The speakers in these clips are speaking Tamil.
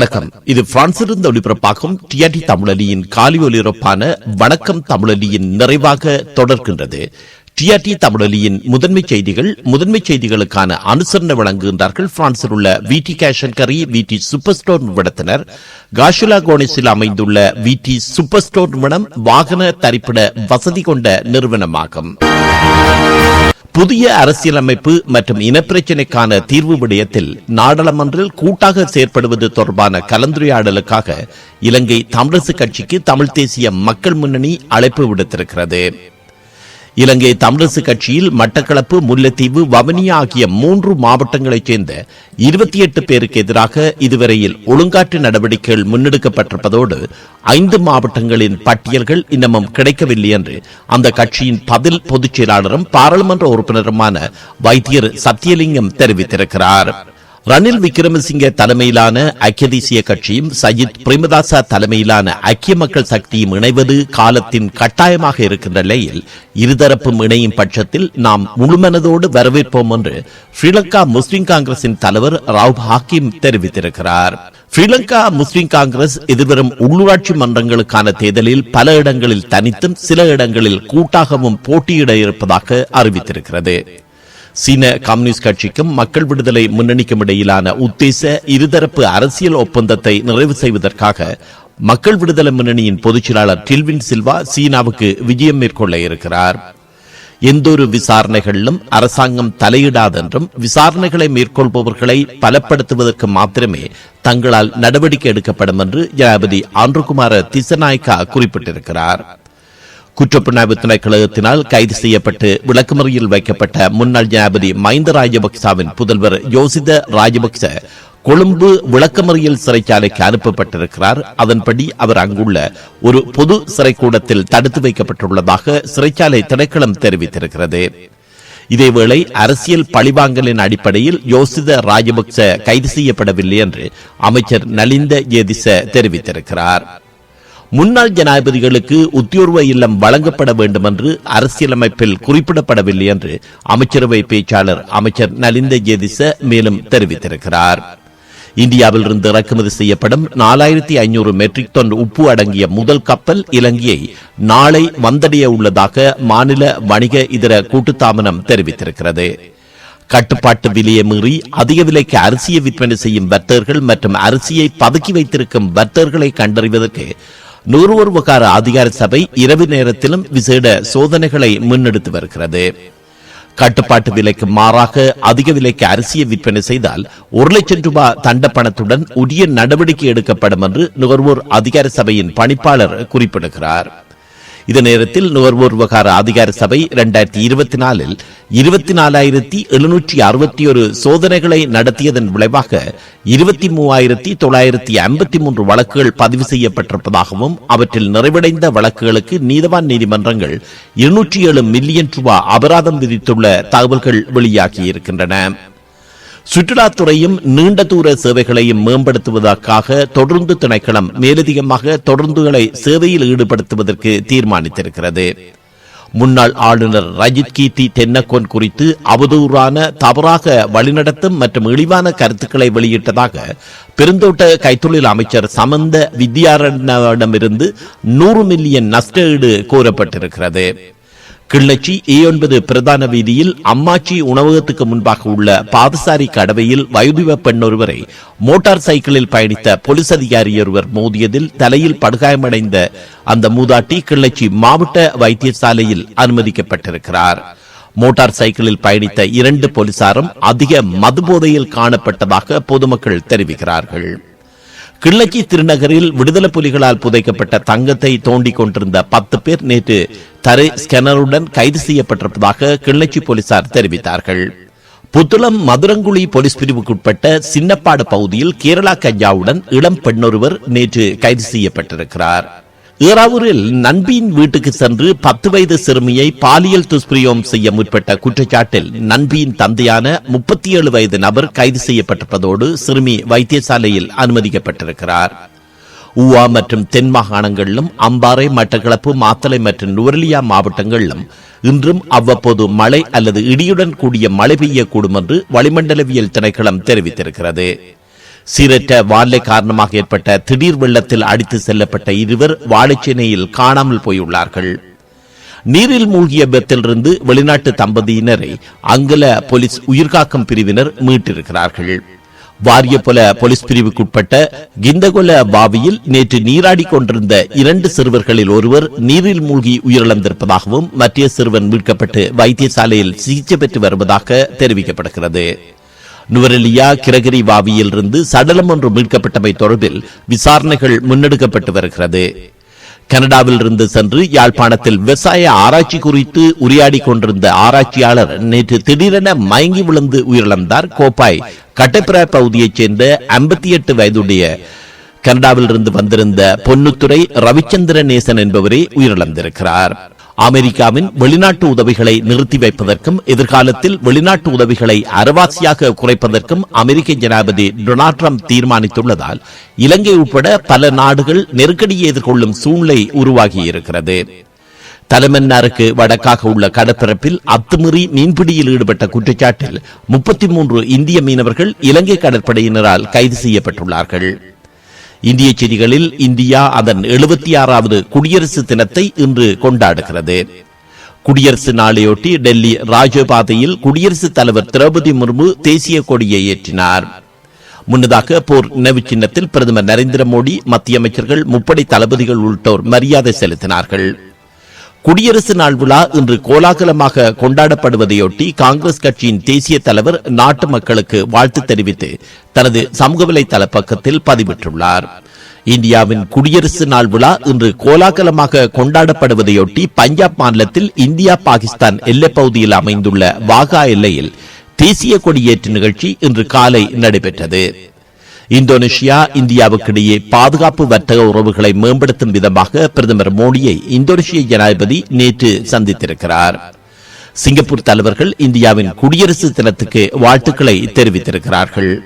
வணக்கம். இது பிரான்சிலிருந்து ஒளிபரப்பாகும் டிஆர்டி தமிழலியின் காலி ஒலிபரப்பான வணக்கம் தமிழலியின் நிறைவாக தொடர்கின்றது. டிஆர்டி தமிழலியின் முதன்மை செய்திகள் முதன்மை செய்திகளுக்கான அனுசரணை வழங்குகின்றார்கள். பிரான்சில் உள்ள விடி கேஷன்கரி விடி சூப்பர் ஸ்டோர் நிறுவனத்தினர். காஷுலா கோனிஸில் அமைந்துள்ள விடி சூப்பர் ஸ்டோர் நிறுவனம் வாகன தரிப்பிட வசதி கொண்ட நிறுவனமாகும். புதிய அரசியலமைப்பு மற்றும் இனப்பிரச்சினைக்கான தீர்வு விடயத்தில் நாடாளுமன்றில் கூட்டாக செயற்படுவது தொடர்பான கலந்துரையாடலுக்காக இலங்கை தமிழரசு கட்சிக்கு தமிழ் தேசிய மக்கள் முன்னணி அழைப்பு விடுத்திருக்கிறது. இலங்கை தமிழரசு கட்சியில் மட்டக்களப்பு முல்லைத்தீவு வவனியா ஆகிய மூன்று மாவட்டங்களைச் சேர்ந்த இருபத்தி எட்டு பேருக்கு எதிராக இதுவரையில் ஒழுங்காற்று நடவடிக்கைகள் முன்னெடுக்கப்பட்டிருப்பதோடு ஐந்து மாவட்டங்களின் பட்டியல்கள் இன்னமும் கிடைக்கவில்லை என்று அந்த கட்சியின் பதில் பொதுச் செயலாளரும் பாராளுமன்ற உறுப்பினருமான வைத்தியர் சத்தியலிங்கம் தெரிவித்திருக்கிறார். ரணில் விக்ரமசிங்க தலைமையிலான ஐக்கிய தேசிய கட்சியும் சஜித் பிரேமதாசா தலைமையிலான ஐக்கிய மக்கள் சக்தியும் இணைவது காலத்தின் கட்டாயமாக இருக்கின்ற நிலையில் இருதரப்பும் இணையும் பட்சத்தில் நாம் முழுமனதோடு வரவேற்போம் என்று ஸ்ரீலங்கா முஸ்லிம் காங்கிரசின் தலைவர் ராவ் ஹாக்கிம் தெரிவித்திருக்கிறார். ஸ்ரீலங்கா முஸ்லிம் காங்கிரஸ் எதிர்வரும் உள்ளூராட்சி மன்றங்களுக்கான தேர்தலில் பல இடங்களில் தனித்தும் சில இடங்களில் கூட்டாகவும் போட்டியிட இருப்பதாக அறிவித்திருக்கிறது. சீன கம்யூனிஸ்ட் கட்சிக்கும் மக்கள் விடுதலை முன்னணிக்கும் இடையிலான உத்தேச இருதரப்பு அரசியல் ஒப்பந்தத்தை நிறைவு செய்வதற்காக மக்கள் விடுதலை முன்னணியின் பொதுச் செயலாளர் டில்வின் சில்வா சீனாவுக்கு விஜயம் மேற்கொள்ள இருக்கிறார். எந்தொரு விசாரணைகளிலும் அரசாங்கம் தலையிடாதென்றும் விசாரணைகளை மேற்கொள்பவர்களை பலப்படுத்துவதற்கு மாத்திரமே தங்களால் நடவடிக்கை எடுக்கப்படும் என்று ஜனாபதி ஆண்டுகுமார திசநாயக்கா குறிப்பிட்டிருக்கிறார். குற்றப்புலனாய்வு திணைக்களத்தினால் கைது செய்யப்பட்டு விளக்குமறியில் வைக்கப்பட்ட முன்னாள் ஜனாபதி மஹிந்த ராஜபக்சாவின் புதல்வர் யோசித ராஜபக்ச கொழும்பு விளக்கமறியல் சிறைச்சாலைக்கு அனுப்பப்பட்டிருக்கிறார். அதன்படி அவர் அங்குள்ள ஒரு பொது சிறைக்கூடத்தில் தடுத்து வைக்கப்பட்டுள்ளதாக சிறைச்சாலை திணைக்களம் தெரிவித்திருக்கிறது. இதேவேளை அரசியல் பழிவாங்கலின் அடிப்படையில் யோசித ராஜபக்ச கைது செய்யப்படவில்லை என்று அமைச்சர் நலிந்த ஏதிச தெரிவித்திருக்கிறார். முன்னாள் ஜனாதிபதிகளுக்கு உத்தியோர்வ இல்லம் வழங்கப்பட வேண்டும் என்று அரசியலமைப்பில் குறிப்பிடப்படவில்லை என்று அமைச்சரவை பேச்சாளர் அமைச்சர் நலிந்த ஜேதிச மேலும் தெரிவித்திருக்கிறார். இந்தியாவில் இருந்து இறக்குமதி செய்யப்படும் நாலாயிரத்தி ஐநூறு மெட்ரிக் டன் உப்பு அடங்கிய முதல் கப்பல் இலங்கையை நாளை வந்தடைய உள்ளதாக மாநில வணிக இதர கூட்டுத்தாபனம் தெரிவித்திருக்கிறது. கட்டுப்பாட்டு விலையை மீறி அதிக விலைக்கு அரிசியை விற்பனை செய்யும் வர்த்தகர்கள் மற்றும் அரிசியை பதுக்கி வைத்திருக்கும் வர்த்தகர்களை கண்டறிவதற்கு நுகர்வோர் விவகார அதிகார சபை இரவு நேரத்திலும் விசேட சோதனைகளை முன்னெடுத்து வருகிறது. கட்டுப்பாட்டு விலைக்கு மாறாக அதிக விலைக்கு அரிசியை விற்பனை செய்தால் ஒரு லட்சம் ரூபாய் தண்ட பணத்துடன் உரிய நடவடிக்கை எடுக்கப்படும் என்று நுகர்வோர் அதிகார சபையின் பணிப்பாளர் குறிப்பிடுகிறார். இதே நேரத்தில் நுகர்வோர் விவகார அதிகார சபை இரண்டாயிரத்தி இருபத்தி நாலில் இருபத்தி நாலாயிரத்தி எழுநூற்றி அறுபத்தி ஒரு சோதனைகளை நடத்தியதன் விளைவாக இருபத்தி மூவாயிரத்தி தொள்ளாயிரத்தி ஐம்பத்தி மூன்று வழக்குகள் பதிவு செய்யப்பட்டிருப்பதாகவும் அவற்றில் நிறைவடைந்த வழக்குகளுக்கு நீதவான் நீதிமன்றங்கள் இருநூற்றி ஏழு மில்லியன் ரூபாய் அபராதம் விதித்துள்ள தகவல்கள் வெளியாகியிருக்கின்றன. சுற்றுலாத்துறையும் நீண்ட தூர சேவைகளையும் மேம்படுத்துவதற்காக தொடர்ந்து திணைக்களம் மேலதிகமாக தொடர்ந்துகளை சேவையில் ஈடுபடுத்துவதற்கு தீர்மானித்திருக்கிறது. முன்னாள் ஆளுநர் ரஜித் கீர்த்தி தென்னக்கோன் குறித்து அவதூறான தவறாக வழிநடத்தும் மற்றும் இழிவான கருத்துக்களை வெளியிட்டதாக பெருந்தோட்ட கைத்தொழில் அமைச்சர் சமந்த வித்யாரண்யமிருந்து நூறு மில்லியன் நஷ்ட ஈடு கோரப்பட்டிருக்கிறது. கிள்ளச்சி ஏ ஒன்பது பிரதான வீதியில் அம்மாச்சி உணவகத்துக்கு முன்பாக உள்ள பாதசாரி கடவையில் வயோதிப பெண் ஒருவரை மோட்டார் சைக்கிளில் பயணித்த போலீஸ் அதிகாரி ஒருவர் மோதியதில் தலையில் படுகாயமடைந்த அந்த மூதாட்டி கிள்ளச்சி மாவட்ட வைத்தியசாலையில் அனுமதிக்கப்பட்டிருக்கிறார். மோட்டார் சைக்கிளில் பயணித்த இரண்டு போலீசாரும் அதிக மதுபோதையில் காணப்பட்டதாக பொதுமக்கள் தெரிவிக்கிறார்கள். கிள்ளச்சி திருநகரில் விடுதலை புலிகளால் புதைக்கப்பட்ட தங்கத்தை தோண்டிக் கொண்டிருந்த பத்து பேர் நேற்று தரை ஸ்கேனருடன் கைது செய்யப்பட்டிருப்பதாக கிள்ளச்சி போலீசார் தெரிவித்தார்கள். புத்துளம் மதுரங்குழி போலீஸ் பிரிவுக்குட்பட்ட சின்னப்பாடு பகுதியில் கேரளா கஞ்சாவுடன் இளம் பெண்ணொருவர் நேற்று கைது செய்யப்பட்டிருக்கிறார். ஏறாவூரில் நண்பியின் வீட்டுக்கு சென்று பத்து வயது சிறுமியை பாலியல் துஷ்பிரயோகம் செய்ய முற்பட்ட குற்றச்சாட்டில் நண்பியின் தந்தையான முப்பத்தி ஏழு வயது நபர் கைது செய்யப்பட்டிருப்பதோடு சிறுமி வைத்தியசாலையில் அனுமதிக்கப்பட்டிருக்கிறார். ஊவா மற்றும் தென் மாகாணங்களிலும் அம்பாறை மட்டக்களப்பு மாத்தளை மற்றும் நுவரலியா மாவட்டங்களிலும் இன்றும் அவ்வப்போது மழை அல்லது இடியுடன் கூடிய மழை பெய்யக்கூடும் என்று வளிமண்டலவியல் திணைக்களம் தெரிவித்திருக்கிறது. சீரற்ற வானிலை காரணமாக ஏற்பட்ட திடீர் வெள்ளத்தில் அடித்து செல்லப்பட்ட இருவர் வாழைச்சேனையில் காணாமல் போயுள்ளார்கள். நீரில் மூழ்கிய பெத்திலிருந்து வெளிநாட்டு தம்பதியினரை அங்கல போலீஸ் உயிர்காக்கும் பிரிவினர் மீட்டிருக்கிறார்கள். வாரிய போல போலீஸ் பிரிவுக்குட்பட்ட கிந்தகொல பாவியில் நேற்று நீராடி கொண்டிருந்த இரண்டு சிறுவர்களில் ஒருவர் நீரில் மூழ்கி உயிரிழந்திருப்பதாகவும் மற்ற சிறுவன் மீட்கப்பட்டு வைத்தியசாலையில் சிகிச்சை பெற்று வருவதாக தெரிவிக்கப்படுகிறது. நுவரெலியா கிரகிரி வாவியிலிருந்து சடலம் ஒன்று மீட்கப்பட்டமை தொடர்பில் விசாரணைகள் முன்னெடுக்கப்பட்டு வருகிறது. கனடாவில் இருந்து சென்று யாழ்ப்பாணத்தில் விவசாய ஆராய்ச்சி குறித்து உரையாடி கொண்டிருந்த ஆராய்ச்சியாளர் நேற்று திடீரென மயங்கி விழுந்து உயிரிழந்தார். கோப்பாய் கட்டப்பிரா பகுதியைச் சேர்ந்த ஐம்பத்தி எட்டு வயதுடைய கனடாவில் இருந்து வந்திருந்த பொன்னுத்துறை ரவிச்சந்திர நேசன் என்பவரே உயிரிழந்திருக்கிறார். அமெரிக்காவின் வெளிநாட்டு உதவிகளை நிறுத்தி வைப்பதற்கும் எதிர்காலத்தில் வெளிநாட்டு உதவிகளை அரவாசியாக குறைப்பதற்கும் அமெரிக்க ஜனாதிபதி டொனால்ட் ட்ரம்ப் தீர்மானித்துள்ளதால் இலங்கை உட்பட பல நாடுகள் நெருக்கடியை எதிர்கொள்ளும் சூழ்நிலை உருவாகியிருக்கிறது. தலைமன்னாருக்கு வடக்காக உள்ள கடற்பரப்பில் அத்துமீறி மீன்பிடியில் ஈடுபட்ட குற்றச்சாட்டில் முப்பத்தி மூன்று இந்திய மீனவர்கள் இலங்கை கடற்படையினரால் கைது செய்யப்பட்டுள்ளார்கள். இந்திய செய்திகளில் இந்தியா அதன் எழுபத்தி ஆறாவது குடியரசு தினத்தை இன்று கொண்டாடுகிறது. குடியரசு நாளையொட்டி டெல்லி ராஜபாதையில் குடியரசுத் தலைவர் திரௌபதி முர்மு தேசிய கொடியை ஏற்றினார். முன்னதாக போர் நினைவு சின்னத்தில் பிரதமர் நரேந்திர மோடி மத்திய அமைச்சர்கள் முப்படை தளபதிகள் உள்ளிட்டோர் மரியாதை செலுத்தினார்கள். குடியரசு நாள் விழா இன்று கோலாகலமாக கொண்டாடப்படுவதையொட்டி காங்கிரஸ் கட்சியின் தேசிய தலைவர் நாட்டு மக்களுக்கு வாழ்த்து தெரிவித்து தனது சமூக வலைதள பக்கத்தில் பதிவிட்டுள்ளார். இந்தியாவின் குடியரசு நாள் விழா இன்று கோலாகலமாக கொண்டாடப்படுவதையொட்டி பஞ்சாப் மாநிலத்தில் இந்தியா பாகிஸ்தான் எல்லைப் பகுதியில் அமைந்துள்ள வாகா எல்லையில் தேசிய கொடியேற்று நிகழ்ச்சி இன்று காலை நடைபெற்றது. இந்தோனேஷியா இந்தியாவுக்கிடையே பாதுகாப்பு வர்த்தக உறவுகளை மேம்படுத்தும் விதமாக பிரதமர் மோடியை இந்தோனேஷிய ஜனாதிபதி நேற்று சந்தித்திருக்கிறார். சிங்கப்பூர் தலைவர்கள் இந்தியாவின் குடியரசு தினத்துக்கு வாழ்த்துக்களை தெரிவித்திருக்கிறார்கள்.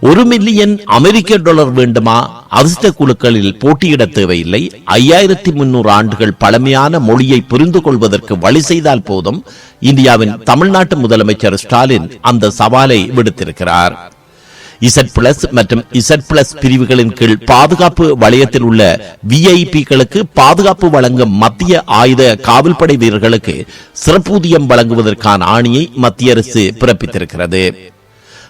ஒரு மில்லியன் அமெரிக்க டாலர் வேண்டுமா? அவசர குழுக்களில் போட்டியிட தேவையில்லை. ஐயாயிரத்தி முன்னூறு ஆண்டுகள் பழமையான மொழியை புரிந்து கொள்வதற்கு வழி செய்தால் போதும். இந்தியாவின் தமிழ்நாட்டு முதலமைச்சர் ஸ்டாலின் அந்த சவாலை விடுத்திருக்கிறார். இசட் பிளஸ் மற்றும் இசட் பிளஸ் பிரிவுகளின் கீழ் பாதுகாப்பு வளையத்தில் உள்ள விஐபிகளுக்கு பாதுகாப்பு வழங்கும் மத்திய ஆயுத காவல்படை வீரர்களுக்கு சிறப்பூதியம் வழங்குவதற்கான ஆணையை மத்திய அரசு பிறப்பித்திருக்கிறது.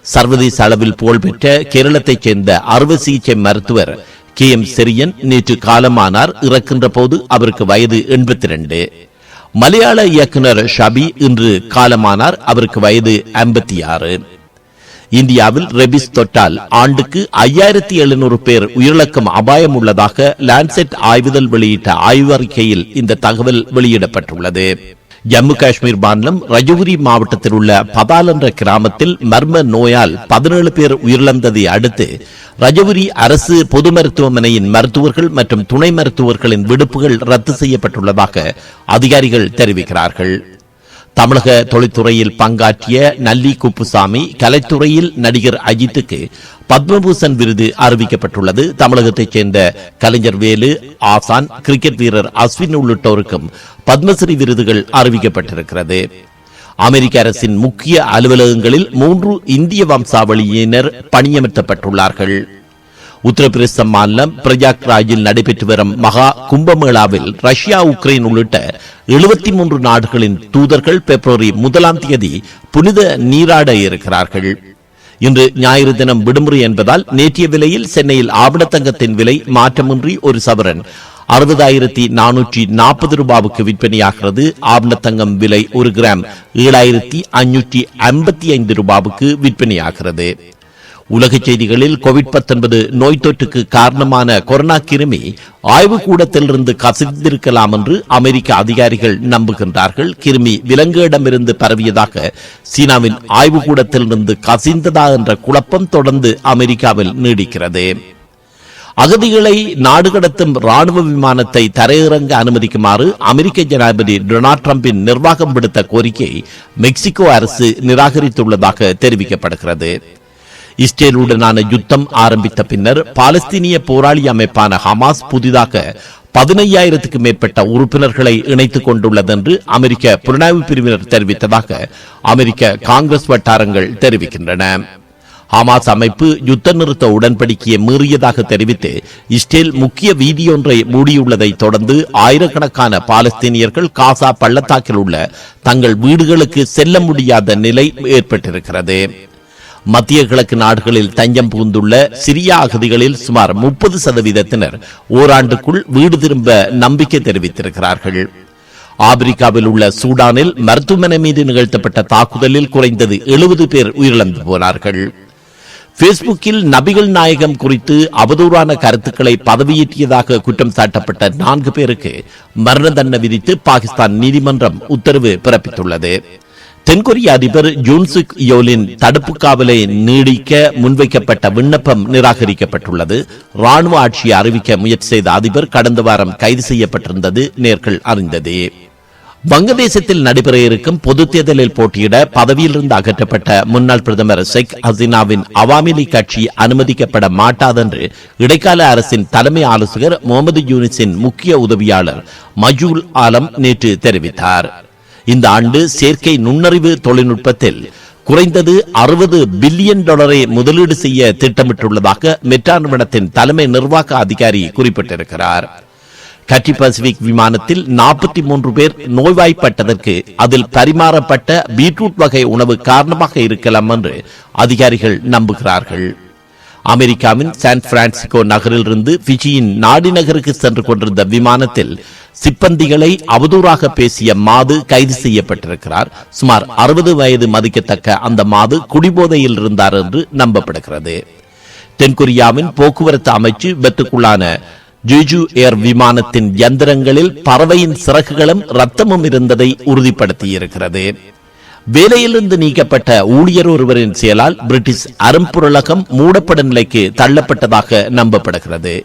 சர்வதேச அளவில் புகழ்பெற்ற கேரளத்தைச் சேர்ந்த அறுவை சிகிச்சை மருத்துவர் கே எம் செரியன் நேற்று காலமானார். இறக்கின்ற போது அவருக்கு வயது எண்பத்தி ரெண்டு மலையாள இயக்குனர் ஷபி இன்று காலமானார். அவருக்கு வயது ஐம்பத்தி ஆறு. இந்தியாவில் ரெபிஸ் தொட்டால் ஆண்டுக்கு ஐயாயிரத்தி எழுநூறு பேர் உயிரிழக்கும் அபாயம் உள்ளதாக லான்செட் ஆய்வுதல் வெளியிட்ட ஆய்வறிக்கையில் இந்த தகவல் வெளியிடப்பட்டுள்ளது. ஜம்மு காஷ்மீர் மாநிலம் ரஜௌரி மாவட்டத்தில் உள்ள பதால் என்ற கிராமத்தில் மர்ம நோயால் பதினேழு பேர் உயிரிழந்ததை அடுத்து ரஜௌரி அரசு பொது மருத்துவமனையின் மருத்துவர்கள் மற்றும் துணை மருத்துவர்களின் விடுப்புகள் ரத்து செய்யப்பட்டுள்ளதாக அதிகாரிகள் தெரிவிக்கிறார்கள். தமிழக தொழில்துறையில் பங்காற்றிய நல்லி குப்புசாமி கலைத்துறையில் நடிகர் அஜித்துக்கு பத்மபூஷன் விருது அறிவிக்கப்பட்டுள்ளது. தமிழகத்தைச் சேர்ந்த கலைஞர் வேலு ஆசான் கிரிக்கெட் வீரர் அஸ்வின் உள்ளிட்டோருக்கும் பத்மஸ்ரீ விருதுகள் அறிவிக்கப்பட்டிருக்கிறது. அமெரிக்க அரசின் முக்கிய அலுவலகங்களில் மூன்று இந்திய வம்சாவளியினர் பணியமர்த்தப்பட்டுள்ளார்கள். உத்தரப்பிரதேச மாநிலம் பிரயாக்ராஜில் நடைபெற்று வரும் மகா கும்பமேளாவில் ரஷ்யா உக்ரைன் உள்ளிட்ட எழுபத்தி மூன்று நாடுகளின் தூதர்கள் பிப்ரவரி முதலாம் தேதி புனித நீராட இருக்கிறார்கள். இன்று ஞாயிறு தினம் விடுமுறை என்பதால் நேற்றைய விலையில் சென்னையில் ஆவணத்தங்கத்தின் விலை மாற்றமின்றி ஒரு சவரன். அறுபதாயிரத்தி நானூற்றி நாற்பது ரூபாவுக்கு விற்பனையாகிறது. ஆவணத்தங்கம் விலை ஒரு கிராம் ஏழாயிரத்தி அஞ்சூற்றி ஐம்பத்தி ஐந்து ரூபாவுக்கு விற்பனையாகிறது. உலக செய்திகளில் கோவிட் நோய் தொற்றுக்கு காரணமான கொரோனா கிருமி ஆய்வுக்கூடத்திலிருந்து கசிந்திருக்கலாம் என்று அமெரிக்க அதிகாரிகள் நம்புகின்றார்கள். கிருமி விலங்குகளிடமிருந்து பரவியதாக சீனாவின் ஆய்வுக்கூடத்திலிருந்து கசிந்ததா என்ற குழப்பம் தொடர்ந்து அமெரிக்காவில் நீடிக்கிறது. அகதிகளை நாடு கடத்தும் ராணுவ விமானத்தை தரையிறங்க அனுமதிக்குமாறு அமெரிக்க ஜனாதிபதி டொனால்ட் டிரம்பின் நிர்வாகம் விடுத்த கோரிக்கை மெக்சிகோ அரசு நிராகரித்துள்ளதாக தெரிவிக்கப்படுகிறது. இஸ்ரேலுடனான யுத்தம் ஆரம்பித்த பின்னர் பாலஸ்தீனிய போராளி அமைப்பான ஹமாஸ் புதிதாக பதினையாயிரத்துக்கு மேற்பட்ட உறுப்பினர்களை இணைத்துக் கொண்டுள்ளது என்று அமெரிக்க புலனாய்வு பிரிவினர் தெரிவித்ததாக அமெரிக்க காங்கிரஸ் வட்டாரங்கள் தெரிவிக்கின்றன. ஹமாஸ் அமைப்பு யுத்த நிறுத்த உடன்படிக்கையை மீறியதாக தெரிவித்து இஸ்ரேல் முக்கிய வீதியொன்றை மூடியுள்ளதை தொடர்ந்து ஆயிரக்கணக்கான பாலஸ்தீனியர்கள் காசா பள்ளத்தாக்கில் உள்ள தங்கள் வீடுகளுக்கு செல்ல முடியாத நிலை ஏற்பட்டிருக்கிறது. மத்திய கிழக்கு நாடுகளில் தஞ்சம் புகுந்துள்ள சிரியா அகதிகளில் சுமார் முப்பது சதவீதத்தினர் ஓராண்டுக்குள் வீடு திரும்ப நம்பிக்கை தெரிவித்திருக்கிறார்கள். ஆப்பிரிக்காவில் உள்ள சூடானில் மருத்துவமனை மீது நிகழ்த்தப்பட்ட தாக்குதலில் குறைந்தது எழுபது பேர் உயிரிழந்து போனார்கள். பேஸ்புக்கில் நபிகள் நாயகம் குறித்து அவதூறான கருத்துக்களை பதவியேற்றியதாக குற்றம் சாட்டப்பட்ட நான்கு பேருக்கு மரண தண்டனை விதித்து பாகிஸ்தான் நீதிமன்றம் உத்தரவு பிறப்பித்துள்ளது. தென்கொரிய அதிபர் ஜூன்சுக் யோலின் தடுப்பு காவலை நீடிக்க முன்வைக்கப்பட்ட விண்ணப்பம் நிராகரிக்கப்பட்டுள்ளது. ராணுவ ஆட்சியை அறிவிக்க முயற்சி செய்த அதிபர் கடந்த வாரம் கைது செய்யப்பட்டிருந்தது நேர்கள் அறிந்தது. வங்கதேசத்தில் நடைபெற இருக்கும் பொது தேர்தலில் போட்டியிட பதவியிலிருந்து அகற்றப்பட்ட முன்னாள் பிரதமர் ஷேக் ஹசீனாவின் அவாமி லீக் கட்சி அனுமதிக்கப்பட மாட்டாதென்று இடைக்கால அரசின் தலைமை ஆலோசகர் முகமது யூனிஸின் முக்கிய உதவியாளர் மஜூல் ஆலம் நேற்று தெரிவித்தார். இந்த ஆண்டு செயற்கை நுண்ணறிவு தொழில்நுட்பத்தில் குறைந்தது அறுபது பில்லியன் டாலரை முதலீடு செய்ய திட்டமிட்டுள்ளதாக மெட்ரா நிறுவனத்தின் தலைமை நிர்வாக அதிகாரி குறிப்பிட்டிருக்கிறார். கட்டி பசிபிக் விமானத்தில் நாற்பத்தி மூன்று பேர் நோய்வாய்ப்பட்டதற்கு அதில் பரிமாறப்பட்ட பீட்ரூட் வகை உணவு காரணமாக இருக்கலாம் என்று அதிகாரிகள் நம்புகிறார்கள். அமெரிக்காவின் சான் பிரான்சிஸ்கோ நகரிலிருந்து பிஜியின் நாடி நகருக்கு சென்று கொண்டிருந்த விமானத்தில் சிப்பந்திகளை அவதூறாக பேசிய மாது கைது செய்யப்பட்டிருக்கிறார். சுமார் அறுபது வயது மதிக்கத்தக்க அந்த மாது குடிபோதையில் இருந்தார் என்று நம்பப்படுகிறது. தென்கொரியாவின் போக்குவரத்து அமைச்சு வெத்துக்குள்ளான ஜூஜு ஏர் விமானத்தின் யந்திரங்களில் பறவையின் சிறகுகளும் ரத்தமும் இருந்ததை உறுதிப்படுத்தியிருக்கிறது. வேலையிலிருந்து நீக்கப்பட்ட ஊழியர் ஒருவரின் செயலால் பிரிட்டிஷ் அரும்பொருளகம் மூடப்படும் நிலைக்கு தள்ளப்பட்டதாக நம்பப்படுகிறது.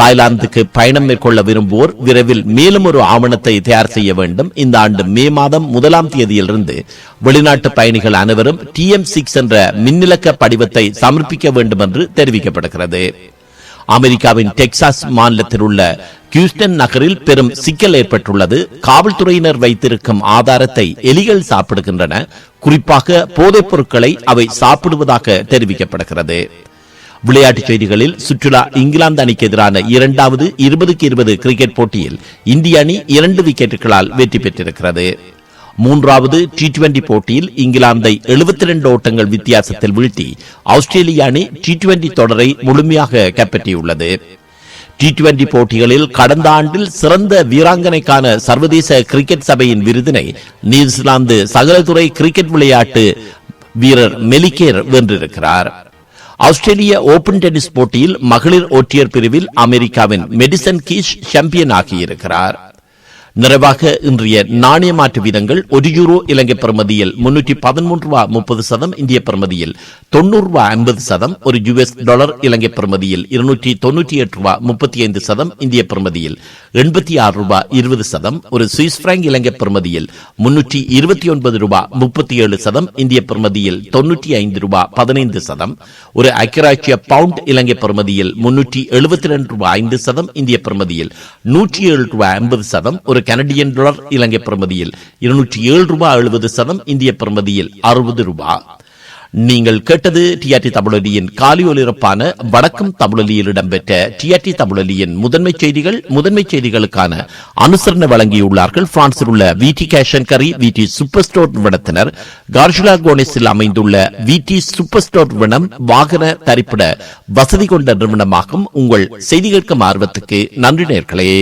தாய்லாந்துக்கு பயணம் மேற்கொள்ள விரும்புவோர் விரைவில் மேலும் ஒரு ஆவணத்தை தயார் செய்ய வேண்டும். இந்த ஆண்டு மே மாதம் முதலாம் தேதியிலிருந்து வெளிநாட்டு பயணிகள் அனைவரும் டிஎம் சிக்ஸ் என்ற மின்னிலக்க படிவத்தை சமர்ப்பிக்க வேண்டும் என்று தெரிவிக்கப்படுகிறது. அமெரிக்காவின் டெக்சாஸ் மாநிலத்தில் உள்ள கியூஸ்டன் நகரில் பெரும் சிக்கல் ஏற்பட்டுள்ளது. காவல்துறையினர் வைத்திருக்கும் ஆதாரத்தை எலிகள் சாப்பிடுகின்றன. குறிப்பாக போதைப் பொருட்களை அவை சாப்பிடுவதாக தெரிவிக்கப்படுகிறது. விளையாட்டுச் செய்திகளில் சுற்றுலா இங்கிலாந்து அணிக்கு எதிரான இரண்டாவது இருபதுக்கு இருபது கிரிக்கெட் போட்டியில் இந்திய அணி இரண்டு விக்கெட்டுகளால் வெற்றி பெற்றிருக்கிறது. மூன்றாவது டி டுவெண்டி போட்டியில் இங்கிலாந்தை எழுபத்தி ரெண்டு ஓட்டங்கள் வித்தியாசத்தில் வீழ்த்தி ஆஸ்திரேலிய அணி டி டுவெண்டி தொடரை முழுமையாக கைப்பற்றியுள்ளது. டி டுவெண்டி போட்டிகளில் கடந்த ஆண்டில் சிறந்த வீராங்கனைக்கான சர்வதேச கிரிக்கெட் சபையின் விருதினை நியூசிலாந்து சகலதுறை கிரிக்கெட் விளையாட்டு வீரர் மெலிகேர் வென்றிருக்கிறார். ஆஸ்திரேலிய ஓபன் டென்னிஸ் போட்டியில் மகளிர் ஒற்றையர் பிரிவில் அமெரிக்காவின் மெடிசன் கீஷ் சாம்பியன் ஆகியிருக்கிறார். நிறைவாக இன்றைய நாணய மாற்று வீதங்கள் ஒரு யூரோ இலங்கை பெறுமதியில் முன்னூற்றி பதிமூன்று ரூபா முப்பது சதம் இந்திய பெறுமதியில் தொண்ணூறு ரூபா ஐம்பது சதம் ஒரு யுஎஸ் டாலர் இலங்கை பெறுமதியில் இருநூற்றி தொன்னூற்றி எட்டு ரூபா முப்பத்தி ஐந்து சதம் இந்திய பெறுமதியில் எண்பத்தி ஆறு ரூபா இருபது சதம் ஒரு சுவிஸ் பிராங்க் இலங்கை பெறுமதியில் முன்னூற்றி இருபத்தி ஒன்பது ரூபா முப்பத்தி ஏழு சதம் இந்திய பெறுமதியில் தொன்னூற்றி ஐந்து ரூபா பதினைந்து சதம் ஒரு ஐக்கியராட்சிய பவுண்ட் இலங்கை பெறுமதியில் முன்னூற்றி எழுபத்தி ரெண்டு ரூபாய் ஐந்து சதம் இந்திய பெறுமதியில் நூற்றி ஏழு ரூபாய் ஐம்பது சதம் ஒரு கனடியன் டாலர் இலங்கை பிரமதியில் இருநூற்றி ஏழு ரூபாய் எழுபது சதம் இந்திய பிரமதியில் அறுபது ரூபாய் நீங்கள் கேட்டது டிஆர்டி தமிழொலியின் காலி ஒலிரப்பான வடக்கம் தமிழொலியில் இடம்பெற்ற டிஆர்டி தமிழொலியின் முதன்மை செய்திகள் முதன்மை செய்திகளுக்கான அனுசரணை வழங்கியுள்ளார்கள். பிரான்சில் உள்ள வி விடி கேஷன் கரி வி டி சூப்பர் ஸ்டோர் நிறுவனத்தினர். கார்ஜுலா கோனேஸில் அமைந்துள்ள வி டி சூப்பர் ஸ்டோர் நிறுவனம் வாகன தரிப்பிட வசதி கொண்ட நிறுவனமாகும். உங்கள் செய்தி கேட்கும் ஆர்வத்துக்கு நன்றி நேர்களே.